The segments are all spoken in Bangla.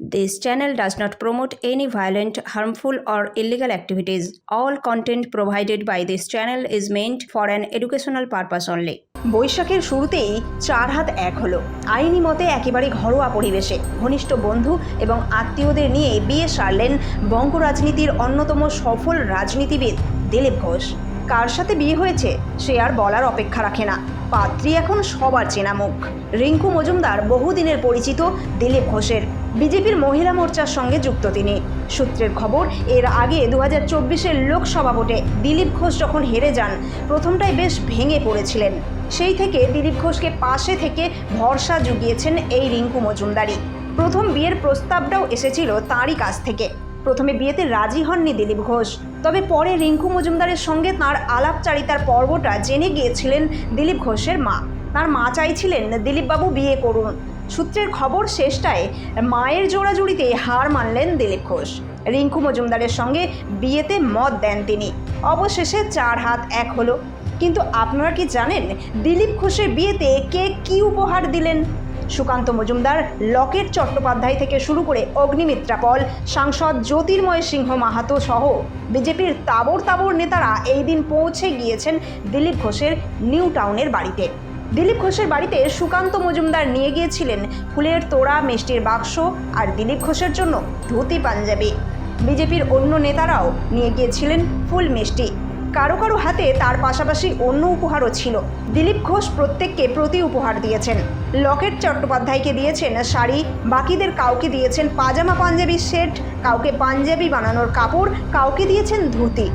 This channel does not promote any violent, harmful, or illegal activities. All content provided by this channel is meant for an educational purpose only. বৈশাখের শুরুতেই চার হাত এক হলো আইনি মতে একেবারে ঘরোয়া পরিবেশে ঘনিষ্ঠ বন্ধু এবং আত্মীয়দের নিয়ে বিয়ে সারলেন বঙ্গ রাজনীতির অন্যতম সফল রাজনীতিবিদ দিলীপ ঘোষ কার সাথে বিয়ে হয়েছে সে আর বলার অপেক্ষা রাখে না। পাত্রী এখন সবার চেনা মুখ। রিঙ্কু মজুমদার বহুদিনের পরিচিত দিলীপ ঘোষের। বিজেপির মহিলা মোর্চার সঙ্গে যুক্ত তিনি। সূত্রের খবর, এর আগে দু হাজার চব্বিশের লোকসভা ভোটে দিলীপ ঘোষ যখন হেরে যান, প্রথমটাই বেশ ভেঙে পড়েছিলেন। সেই থেকে দিলীপ ঘোষকে পাশে থেকে ভরসা জুগিয়েছেন এই রিঙ্কু মজুমদারি প্রথম বিয়ের প্রস্তাবটাও এসেছিল তাঁরই কাছ থেকে। প্রথমে বিয়েতে রাজি হননি দিলীপ ঘোষ। তবে পরে রিঙ্কু মজুমদারের সঙ্গে তাঁর আলাপচারিতার পর্বটা জেনে গিয়েছিলেন দিলীপ ঘোষের মা। তার মা চাইছিলেন দিলীপবাবু বিয়ে করুন। সূত্রের খবর শেষটায় মায়ের জোড়াজুড়িতে হার মানলেন দিলীপ ঘোষ। রিঙ্কু মজুমদারের সঙ্গে বিয়েতে মত দেন তিনি। অবশেষে চার হাত এক হলো। কিন্তু আপনারা কি জানেন দিলীপ ঘোষের বিয়েতে কে কি উপহার দিলেন? সুকান্ত মজুমদার, লকেট চট্টোপাধ্যায় থেকে শুরু করে অগ্নিমিত্রা পল, সাংসদ জ্যোতির্ময় সিংহ মাহাতো সহ বিজেপির তাবর তাবর নেতারা এই দিন পৌঁছে গিয়েছেন দিলীপ ঘোষের নিউ টাউনের বাড়িতে। দিলীপ ঘোষের বাড়িতে সুকান্ত মজুমদার নিয়ে গিয়েছিলেন ফুলের তোড়া, মিষ্টির বাক্স আর দিলীপ ঘোষের জন্য ধুতি পাঞ্জাবি। বিজেপির অন্য নেতারাও নিয়ে গিয়েছিলেন ফুল মিষ্টি। কারও কারও হাতে তার পাশাপাশি অন্য উপহারও ছিল। দিলীপ ঘোষ প্রত্যেককে প্রতি উপহার দিয়েছেন। লকেট চট্টোপাধ্যায়কে দিয়েছেন শাড়ি, বাকিদের কাউকে দিয়েছেন পাজামা পাঞ্জাবি সেট, কাউকে পাঞ্জাবি বানানোর কাপড়, কাউকে দিয়েছেন ধুতি।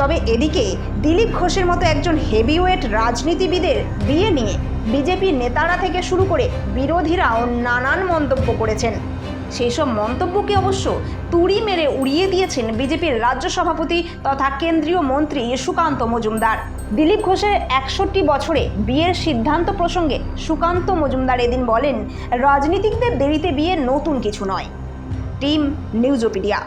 তবে এদিকে দিলীপ ঘোষের মতো একজন হেভিওয়েট রাজনীতিবিদের বিয়ে নিয়ে বিজেপির নেতারা থেকে শুরু করে বিরোধীরাও নানান মন্তব্য করেছেন। সেই সব মন্তব্যকে অবশ্য তুড়ি মেরে উড়িয়ে দিয়েছেন বিজেপির রাজ্য সভাপতি তথা কেন্দ্রীয় মন্ত্রী সুকান্ত মজুমদার। দিলীপ ঘোষের একষট্টি বছরে বিয়ের সিদ্ধান্ত প্রসঙ্গে সুকান্ত মজুমদার এদিন বলেন, রাজনীতিকদের দেরিতে বিয়ে নতুন কিছু নয়। টিম নিউজোপিডিয়া